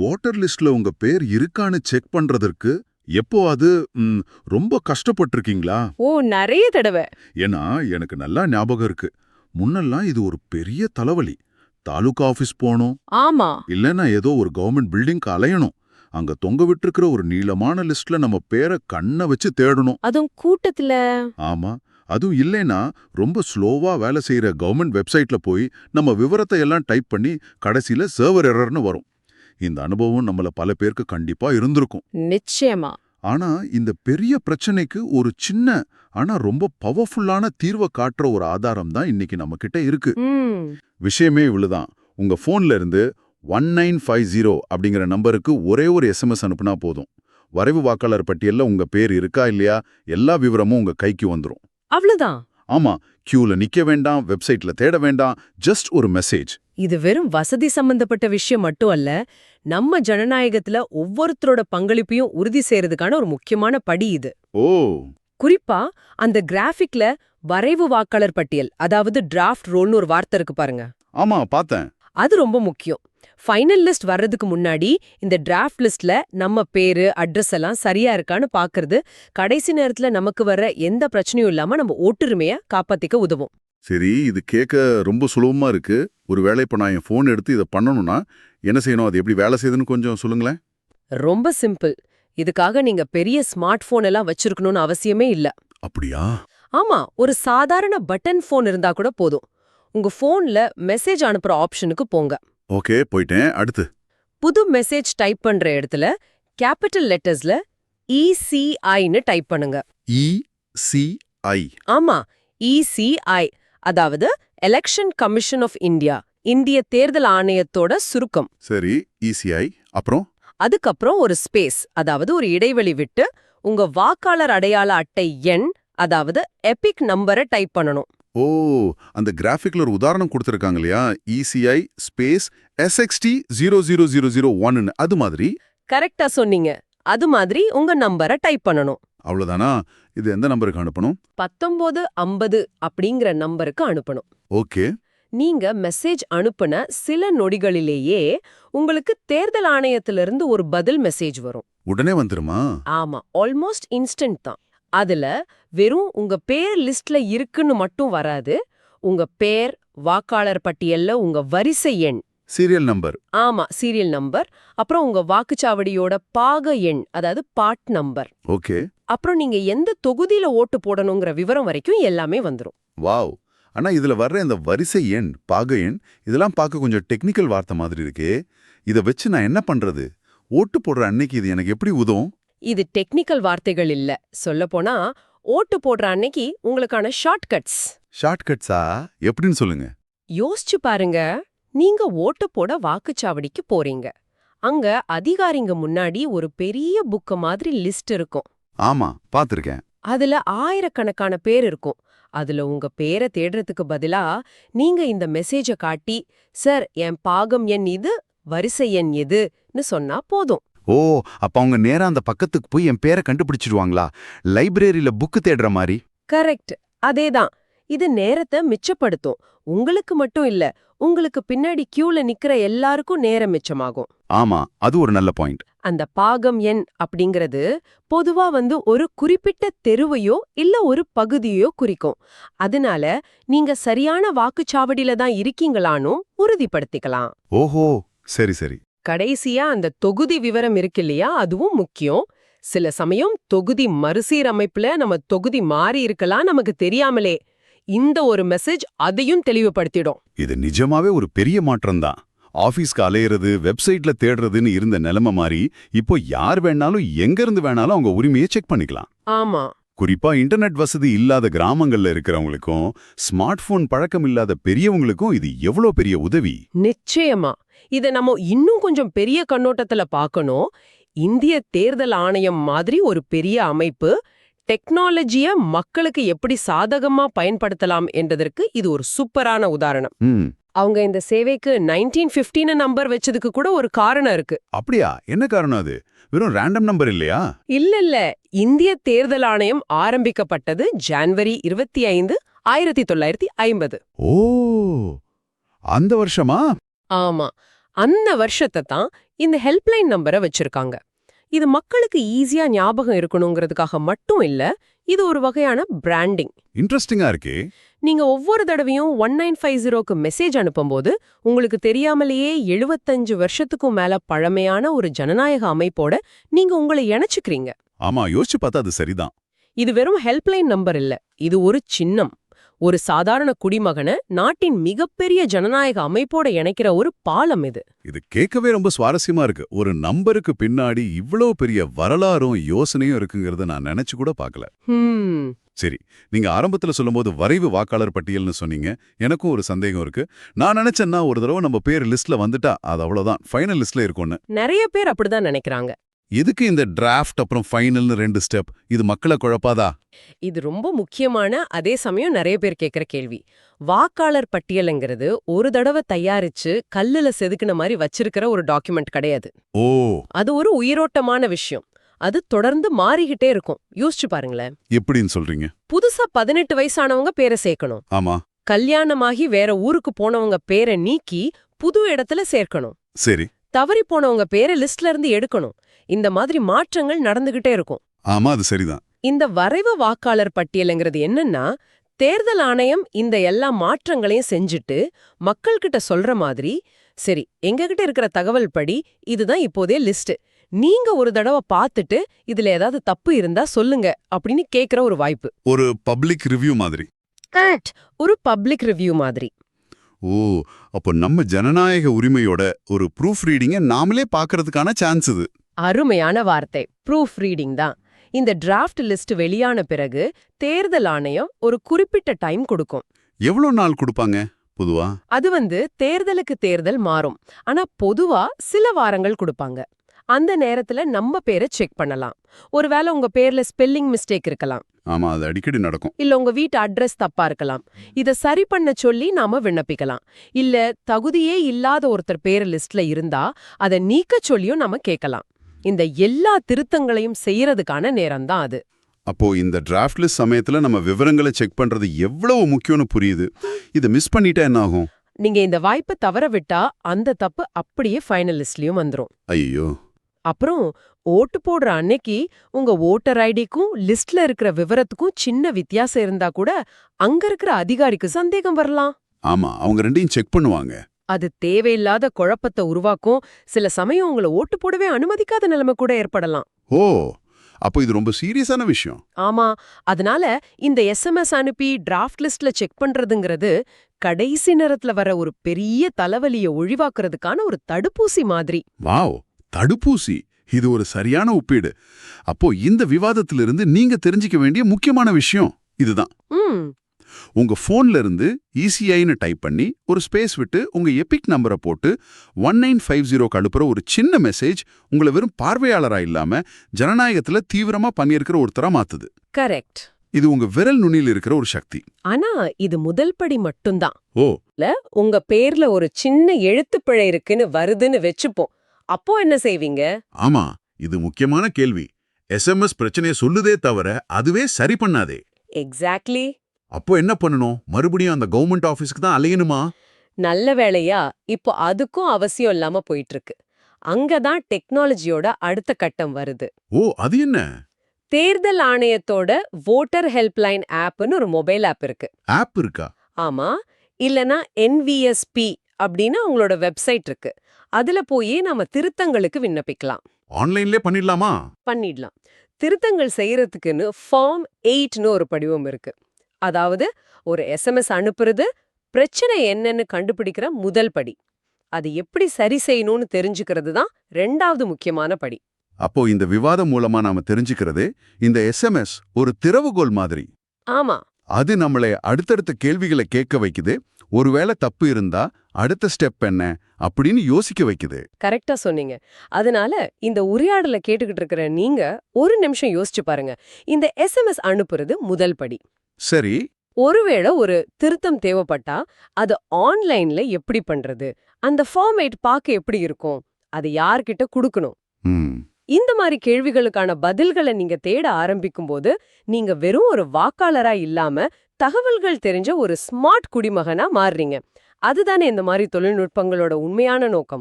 Water லிஸ்ட்ல உங்க பேர் இருக்கான்னு செக் பண்றதற்கு எப்போ அது ரொம்ப கஷ்டப்பட்டிருக்கீங்களா? ஓ நிறைய தடவை. ஏன்னா எனக்கு நல்லா ஞாபகம் இருக்கு. முன்னெல்லாம் இது ஒரு பெரிய தலைவலி. தாலுகா ஆபீஸ் போகணும் ஆமா. இல்லைன்னா ஏதோ ஒரு கவர்மெண்ட் பில்டிங்க்கு அலையணும். அங்க தொங்க விட்டிருக்கிற ஒரு நீளமான லிஸ்ட்ல நம்ம பேரை கண்ணை வச்சு தேடணும். அதுவும் கூட்டத்துல. ஆமா. அதுவும் இல்லைன்னா ரொம்ப ஸ்லோவா வேலை செய்யற கவர்மெண்ட் வெப்சைட்ல போய் நம்ம விவரத்தை எல்லாம் டைப் பண்ணி கடைசியில சர்வர் எரர்னு வரும். இந்த அனுபவம் நம்மள பல பேருக்கு கண்டிப்பா இருந்திருக்கும். நிச்சயமா. ஆனா இந்த பெரிய பிரச்சனைக்கு ஒரு சின்ன ஆனா ரொம்ப பவர்ஃபுல்லான தீர்வை காட்டுற ஒரு ஆதாரம் தான் இன்னைக்கு நம்ம கிட்ட இருக்கு விஷயமே இவ்வளவுதான் உங்க போன்ல இருந்து ஒன் நைன் ஃபைவ் ஜீரோ அப்படிங்கிற நம்பருக்கு ஒரே ஒரு எஸ்எம்எஸ் அனுப்புனா போதும். வரைவு வாக்காளர் பட்டியல்ல உங்க பேர் இருக்கா இல்லையா? எல்லா விவரமும் உங்க கைக்கு வந்துரும். அவ்வளவுதான் ஆமா கியூல நிக்க வேண்டாம் வெப்சைட்ல தேட வேண்டாம் ஜஸ்ட் ஒரு மெசேஜ் இது வெறும் வசதி சம்பந்தப்பட்ட விஷயம் மட்டும் அல்ல நம்ம ஜனநாயகத்துல ஒவ்வொருத்தரோட பங்களிப்பையும் உறுதி செய்யறதுக்கான ஒரு முக்கியமான படி இது. ஓ. குறிப்பா அந்த கிராஃபிக்ல வரைவு வாக்காளர் பட்டியல் அதாவது டிராஃப்ட் ரோல்னு ஒரு வார்த்தை இருக்கு பாருங்க. ஆமா பார்த்தேன். அது ரொம்ப முக்கியம். ஃபைனல் லிஸ்ட் வர்றதுக்கு முன்னாடி இந்த டிராஃப்ட் லிஸ்ட்ல நம்ம பேரு அட்ரஸ் எல்லாம் சரியா இருக்கான்னு பாக்குறது கடைசி நேரத்துல நமக்கு வர்ற எந்த பிரச்சனையும் இல்லாம நம்ம ஓட்டுரிமைய காப்பாத்திக்க உதவும். சரி இது கேட்க ரொம்ப சுலபமா இருக்கு. ஒருவேளை இப்ப நான் என் போன் எடுத்து இதை பண்ணணும்னா என்ன செய்யணும்? அது எப்படி வேலை செய்யுதுன்னு கொஞ்சம் சொல்லுங்களேன். ரொம்ப சிம்பிள் இதுக்காக நீங்க பெரிய ஸ்மார்ட் போன் எல்லாம் வச்சிருக்கணும்னு அவசியமே இல்ல. அப்படியா? ஆமா ஒரு சாதாரண பட்டன் போன் இருந்தா கூட போதும். உங்க போன்ல மெசேஜ் அனுப்புற ஆப்ஷனுக்கு போங்க. ஓகே போயிட்டேன். அடுத்து. புது மெசேஜ் டைப் பண்ற இடத்துல கேபிட்டல் லெட்டர்ஸ்ல இசிஐன்னு டைப் பண்ணுங்க. இ சி ஐ ஆமா இசிஐ அதாவது எலெக்ஷன் கமிஷன் ஆஃப் இந்தியா இந்திய தேர்தல் ஆணையத்தோட சுருக்கம். சரி இசிஐ அப்புறம்? அதுக்கப்புறம் ஒரு ஸ்பேஸ் அதாவது ஒரு இடைவெளி விட்டு உங்க வாக்காளர் அடையாள அட்டை எண் அதாவது எபிக் நம்பரை டைப் பண்ணணும். ஓ அந்த கிராஃபிக்ல ஒரு உதாரணம் கொடுத்துருக்காங்க இல்லையா? ECI space SXT zero zero zero zero ஒன்னு அது மாதிரி? கரெக்டா சொன்னீங்க. அது மாதிரி உங்க நம்பரை டைப் பண்ணணும். அவ்வளவுதானா? இது எந்த நம்பருக்கு அனுப்பணும்? பத்தொன்பது ஐம்பது அப்படிங்கிற நம்பருக்கு அனுப்பணும். ஓகே. நீங்க மெசேஜ் அனுப்புன சில நொடிகளிலேயே உங்களுக்கு தேர்தல் ஆணையத்திலிருந்து ஒரு பதில் மெசேஜ் வரும். உடனே வந்துருமா? ஆமா ஆல்மோஸ்ட் இன்ஸ்டன்ட் தான். அதுல வெறும் உங்க பேர் லிஸ்ட்ல இருக்குன்னு மட்டும் வராது. உங்க பேர் வாக்காளர் பட்டியல்ல உங்க வரிசை எண். Serial number. ஆமா சீரியல் நம்பர். அப்புறம் உங்க வாக்குச்சாவடியோட பாக எண் அதாவது பாட் நம்பர். ஓகே. அப்புறம் நீங்க எந்த தொகுதியில ஓட்டு போடணுங்கிற விவரம் வரைக்கும் எல்லாமே வந்துரும். வாவ். ஆனா இதுல வர்ற இந்த வரிசை எண் பாக எண் இதெல்லாம் பார்க்க கொஞ்சம் டெக்னிக்கல் வார்த்தை மாதிரி இருக்கே. இதை வச்சு நான் என்ன பண்றது? ஓட்டு போடுற அன்னைக்கு இது எனக்கு எப்படி உதவும்? இது டெக்னிக்கல் வார்த்தைகள் இல்ல. சொல்லப்போனா ஓட்டு போடுற அன்னைக்கு உங்களுக்கான ஷார்ட்கட்ஸ். ஷார்ட்கட்ஸா? எப்படின்னு சொல்லுங்க. யோசிச்சு பாருங்க. நீங்க ஓட்டு போட வாக்குச்சாவடிக்கு போறீங்க. அங்க அதிகாரிங்க முன்னாடி ஒரு பெரிய புக்க மாதிரி லிஸ்ட் இருக்கும். ஆமா பாத்திருக்கேன். அதுல ஆயிரக்கணக்கான பேர் இருக்கும். அதுல உங்க பேரை தேடுறதுக்கு பதிலா நீங்க இந்த மெசேஜ காட்டி சார் என் பாகம் எண் இது வரிசை எண் எதுன்னு சொன்னா போதும். ஓ அப்ப அவங்க நேரா அந்த பக்கத்துக்கு போய் என் பேரை கண்டுபிடிச்சிடுவாங்களா? லைப்ரரியில புக்கு தேடுற மாதிரி. கரெக்ட். அதேதான். இது நேரத்தை மிச்சப்படுத்தும். உங்களுக்கு மட்டும் இல்ல உங்களுக்கு பின்னாடி கியூல நிக்கிற எல்லாருக்கும் நேரம் மிச்சமாகும். ஆமா அது ஒரு நல்ல பாயிண்ட் அந்த பாகம் எண் அப்படிங்கிறது பொதுவா வந்து ஒரு குறிப்பிட்ட தெருவையோ இல்ல ஒரு பகுதியோ குறிக்கும். அதனால நீங்க சரியான வாக்குச்சாவடியில தான் இருக்கீங்களானும் உறுதிப்படுத்திக்கலாம். ஓஹோ சரி சரி. கடைசியா அந்த தொகுதி விவரம் இருக்கு இல்லையா அதுவும் முக்கியம். சில சமயம் தொகுதி மறுசீரமைப்புல நம்ம தொகுதி மாறி இருக்கலாம் நமக்கு தெரியாமலே. இந்த ஒரு மெசேஜ் அதையும் தெளிவுபடுத்திடும். இது நிஜமாவே ஒரு பெரிய மாற்றம் தான் ஆபீஸ்க்கு அலையிறது வெப்சைட்ல தேடுறதுன்னு இருந்த நிலைமை மாதிரி இப்போ யார் வேணாலும் எங்க இருந்து வேணாலும் அவங்க உரிமையை செக் பண்ணிக்கலாம். ஆமா. குறிப்பா இன்டர்நெட் வசதி இல்லாத கிராமங்கள்ல இருக்கிறவங்களுக்கும் ஸ்மார்ட் போன் பழக்கம் இல்லாத பெரியவங்களுக்கும் இது எவ்வளவு பெரிய உதவி? நிச்சயமா. இத நம்ம இன்னும் கொஞ்சம் பெரிய கண்ணோட்டத்துல பார்க்கணும் இந்திய தேர்தல் ஆணையம் மாதிரி ஒரு பெரிய அமைப்பு டெக்னாலஜிய மக்களுக்கு எப்படி சாதகமா பயன்படுத்தலாம் என்றதற்கு இது ஒரு சூப்பரான உதாரணம். அவங்க இந்த சேவைக்கு நைன்டீன் பிப்டீன் நம்பர் வச்சதுக்கு கூட ஒரு காரணம் இருக்கு. அப்படியா? என்ன காரணம் அது? வெறும் ரேண்டம் நம்பர் இல்லையா? இல்ல இல்ல இந்திய தேர்தல் ஆணையம் ஆரம்பிக்கப்பட்டது ஜான்வரி இருபத்தி ஐந்து ஆயிரத்தி தொள்ளாயிரத்தி ஐம்பது. ஓ அந்த வருஷமா? ஆமா. அந்த வருஷத்தை தான் இந்த ஹெல்ப்லைன் நம்பரை வச்சிருக்காங்க. இது மக்களுக்கு ஈஸியா ஞாபகம் இருக்கணுங்கிறதுக்காக மட்டும் இல்ல இது ஒரு வகையான பிராண்டிங் இன்ட்ரெஸ்டிங்கா இருக்கே. நீங்க ஒவ்வொரு தடவையும் ஒன் நைன் ஃபைவ் ஜீரோக்கு மெசேஜ் அனுப்பும்போது உங்களுக்கு தெரியாமலேயே எழுபத்தஞ்சு வருஷத்துக்கும் மேல பழமையான ஒரு ஜனநாயக அமைப்போட நீங்க உங்களை இணைச்சுக்கிறீங்க. ஆமா யோசிச்சு பார்த்தா அது சரிதான். இது வெறும் ஹெல்ப்லைன் நம்பர் இல்ல. இது ஒரு சின்னம். ஒரு சாதாரண குடிமகனை நாட்டின் மிகப்பெரிய ஜனநாயக அமைப்போட இணைக்கிற ஒரு பாலம் இது. இது கேட்கவே ரொம்ப சுவாரஸ்யமா இருக்கு. ஒரு நம்பருக்கு பின்னாடி இவ்வளவு பெரிய வரலாறும் யோசனையும் இருக்குங்கிறத நான் நினைச்சு கூட பார்க்கல. ஹம். சரி நீங்க ஆரம்பத்துல சொல்லும்போது வரைவு வாக்காளர் பட்டியல்னு சொன்னீங்க. எனக்கும் ஒரு சந்தேகம் இருக்கு. நான் நினைச்சேன்னா ஒரு தடவை நம்ம பேர் லிஸ்ட்ல வந்துட்டா அது அவ்வளவுதான். ஃபைனல் லிஸ்ட்ல இருக்கும்னு. நிறைய பேர் அப்படிதான் நினைக்கிறாங்க. எதுக்கு இந்த டிராஃப்ட் அப்புறம் ஃபைனல்னு ரெண்டு ஸ்டெப் இது மக்களை குழப்பாதா? இது ரொம்ப முக்கியமான அதே சமயம் நிறைய பேர் கேக்குற கேள்வி. வாக்காளர் பட்டியலுங்கிறது ஒரு தடவை தயாரிச்சு கல்லுல செதுக்கின மாதிரி வச்சிருக்கிற ஒரு டாக்குமெண்ட் கிடையாது. ஓ. அது ஒரு உயிரோட்டமான விஷயம். அது தொடர்ந்து மாறிக்கிட்டே இருக்கும். யோசிச்சு பாருங்களேன். எப்படின்னு சொல்றீங்க? புதுசா பதினெட்டு வயசானவங்க பேரை சேர்க்கணும். ஆமா. கல்யாணமாகி வேற ஊருக்கு போனவங்க பேரை நீக்கி புது இடத்துல சேர்க்கணும். சரி. தவறி போனவங்க பேரை லிஸ்ட்ல இருந்து எடுக்கணும். இந்த மாதிரி மாற்றங்கள் நடந்துகிட்டே இருக்கும். ஆமா அது சரிதான். இந்த வரைவு வாக்காளர் பட்டியலுங்கிறது என்னன்னா தேர்தல் ஆணையம் இந்த எல்லா மாற்றங்களையும் செஞ்சுட்டு மக்கள்கிட்ட சொல்ற மாதிரி சரி எங்ககிட்ட இருக்கிற தகவல் படி இதுதான் இப்போதே லிஸ்ட் நீங்க ஒரு தடவை பார்த்துட்டு இதுல ஏதாவது தப்பு இருந்தா சொல்லுங்க அப்படின்னு கேக்குற ஒரு வாய்ப்பு. ஒரு பப்ளிக் ரிவ்யூ மாதிரி. ஒரு பப்ளிக் ரிவ்யூ மாதிரி. ஓ அப்போ நம்ம ஜனநாயக உரிமையோட ஒரு ப்ரூஃப் ரீடிங்கை நாமளே பார்க்கறதுக்கான சான்ஸ் இது. அருமையான வார்த்தை. ப்ரூஃப் ரீடிங் தான். இந்த டிராஃப்ட் லிஸ்ட் வெளியான பிறகு தேர்தல் ஆணையம் ஒரு குறிப்பிட்ட டைம் கொடுக்கும். எவ்வளோ நாள் கொடுப்பாங்க பொதுவா? அது வந்து தேர்தலுக்கு தேர்தல் மாறும். ஆனா பொதுவா சில வாரங்கள் கொடுப்பாங்க. அந்த நேரத்துல நம்ம பேரை செக் பண்ணலாம். ஒருவேளை உங்க பேர்ல ஸ்பெல்லிங் மிஸ்டேக் இருக்கலாம். ஆமா அது அடிக்கடி நடக்கும். இல்ல உங்க வீட்டு அட்ரஸ் தப்பா இருக்கலாம். இத சரி பண்ண சொல்லி நாம விண்ணப்பிக்கலாம். இல்ல தகுதியே இல்லாத ஒருத்தர் பேர் லிஸ்ட்ல இருந்தா அத நீக்க சொல்லியும் நாம கேட்கலாம் இந்த எல்லா திருத்தங்களையும் செய்யறதுக்கான நேரம் தான் அது. அப்போ இந்த டிராஃப்ட் லிஸ்ட் சமயத்துல நம்ம விவரங்களை செக் பண்றது எவ்வளவு முக்கியம்னு புரியுது. இதை மிஸ் பண்ணிட்டா என்ன ஆகும்? நீங்க இந்த வாய்ப்பை தவற விட்டா அந்த தப்பு அப்படியே ஃபைனல் லிஸ்ட்லயும் வந்துரும். ஐயோ அப்புறம் ஓட்டு போடுற அன்னைக்கு உங்க ஓட்டர் ஐடிக்கும் லிஸ்ட்ல இருக்கிற விவரத்துக்கும் சின்ன வித்தியாசம் இருந்தா கூட அங்க இருக்கிற அதிகாரிக்கு சந்தேகம் வரலாம். ஆமா அவங்க ரெண்டையும் செக் பண்ணுவாங்க. அது தேவையில்லாத குழப்பத்தை உருவாக்கும். சில சமயம் உங்களை ஓட்டு போடவே அனுமதிக்காத நிலைமை கூட ஏற்படலாம். ஓ அப்போ இது ரொம்ப சீரியஸான விஷயம். ஆமா அதனால இந்த எஸ்எம்எஸ் அனுப்பி டிராஃப்ட் லிஸ்ட்ல செக் பண்றதுங்கிறது கடைசி நேரத்துல வர ஒரு பெரிய தலைவலிய ஒழிவாக்குறதுக்கான ஒரு தடுப்பூசி மாதிரி. வாவ் தடுப்பூசி. இது ஒரு சரியான ஒப்பீடு. அப்போ இந்த விவாதத்திலிருந்து நீங்க தெரிஞ்சுக்க வேண்டிய முக்கியமான விஷயம் இதுதான். உங்க போன்ல இருந்து இசிஐன்னு டைப் பண்ணி ஒரு ஸ்பேஸ் விட்டு உங்க எபிக் நம்பரை போட்டு ஒன் நைன் ஃபைவ் ஜீரோக்கு அனுப்புற ஒரு சின்ன மெசேஜ் உங்களை வெறும் பார்வையாளரா இல்லாம ஜனநாயகத்துல தீவிரமா பண்ணியிருக்கிற ஒருத்தரா மாத்துது. கரெக்ட். இது உங்க விரல் நுனியில் இருக்கிற ஒரு சக்தி. ஆனா இது முதல் படி மட்டும்தான். ஓ. உங்க பேர்ல ஒரு சின்ன எழுத்துப்பிழை இருக்குன்னு வருதுன்னு வெச்சுப்போம். அப்போ என்ன செய்வீங்க? ஆமா இது முக்கியமான கேள்வி. எஸ்எம்எஸ் பிரச்சனையை சொல்லுதே தவிர அதுவே சரி பண்ணாதே. எக்ஸாக்ட்லி அப்போ என்ன பண்ணணும்? மறுபடியும் அந்த கவர்மெண்ட் ஆபீஸ்க்கு தான் அலையணுமா? நல்ல வேளையா இப்போ அதுக்கும் அவசியம் இல்லாம போயிட்டு இருக்கு அங்கதான் டெக்னாலஜியோட அடுத்த கட்டம் வருது. ஓ அது என்ன? தேர்தல் ஆணையத்தோட வோட்டர் ஹெல்ப்லைன் ஆப்னு ஒரு மொபைல் ஆப் இருக்கு. ஆப் இருக்கா? ஆமா இல்லனா என்விஎஸ்பி அப்படின்னு அவங்களோட வெப்சைட் இருக்கு. அதுல போய் நாம திருத்தங்களுக்கு விண்ணப்பிக்கலாம். ஆன்லைன்லயே பண்ணிடலாமா? பண்ணிடலாம். திருத்தங்கள் செய்யறதுக்குன்னு ஃபார்ம் எயிட்னு ஒரு படிவம் இருக்கு. அதாவது ஒரு எஸ்எம்எஸ் அனுப்புறது பிரச்சனை என்னன்னு கண்டுபிடிக்கிற முதல் படி. அது எப்படி சரி செய்யணும்னு தெரிஞ்சுக்கிறது தான் ரெண்டாவது முக்கியமான படி. அப்போ இந்த விவாதம் மூலமா நாம தெரிஞ்சுக்கிறது இந்த எஸ்எம்எஸ் ஒரு திறவுகோல் மாதிரி. ஆமா. அது நம்மளை அடுத்தடுத்த கேள்விகளை கேட்க வைக்குது. ஒருவேளை தப்பு இருந்தா அடுத்த ஸ்டெப் என்ன அப்படின்னு யோசிக்க வைக்குது. கரெக்டா சொன்னீங்க. அதனால இந்த உரையாடலை கேட்டுக்கிட்டு இருக்கிற நீங்க ஒரு நிமிஷம் யோசிச்சு பாருங்க. இந்த எஸ்எம்எஸ் அனுப்புறது முதல் படி. சரி. ஒருவேளை ஒரு திருத்தம் தேவைப்பட்டா அது ஆன்லைன்ல எப்படி பண்றது? அந்த ஃபார்மேட் பார்க்க எப்படி இருக்கும்? அது யார்கிட்ட கொடுக்கணும்? ம். இந்த மாதிரி கேள்விகளுக்கான பதில்களை நீங்க தேட ஆரம்பிக்கும் போது நீங்க வெறும் ஒரு வாக்காளரா இல்லாம தகவல்கள் தெரிஞ்ச ஒரு ஸ்மார்ட் குடிமகனா மாறுறீங்க. அதுதானே இந்த மாதிரி தொழில்நுட்பங்களோட உண்மையான நோக்கம்.